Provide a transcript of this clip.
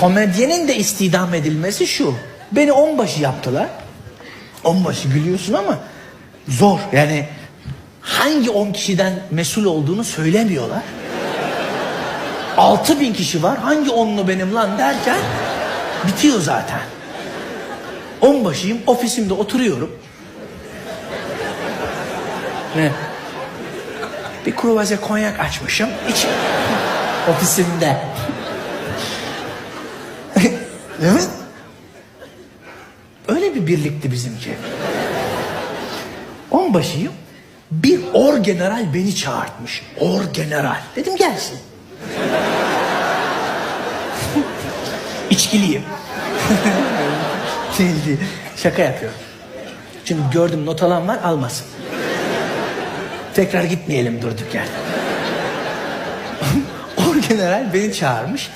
komedyenin de istidam edilmesi şu. Beni onbaşı yaptılar. Onbaşı gülüyorsun ama zor. Yani hangi on kişiden mesul olduğunu söylemiyorlar. Altı bin kişi var. Hangi onlu benim lan derken bitiyor zaten. Onbaşıyım. Ofisimde oturuyorum. Ne? Bir kruvaze konyak açmışım. İç ofisimde. Evet. Öyle bir birlikti bizimki. Onbaşıyım. Bir orgeneral beni çağırtmış. Orgeneral. Dedim gelsin. İçkiliyim. Değil. Şaka yapıyorum. Çünkü gördüm not alan var almasın. Tekrar gitmeyelim durduk yerde. Orgeneral beni çağırmış.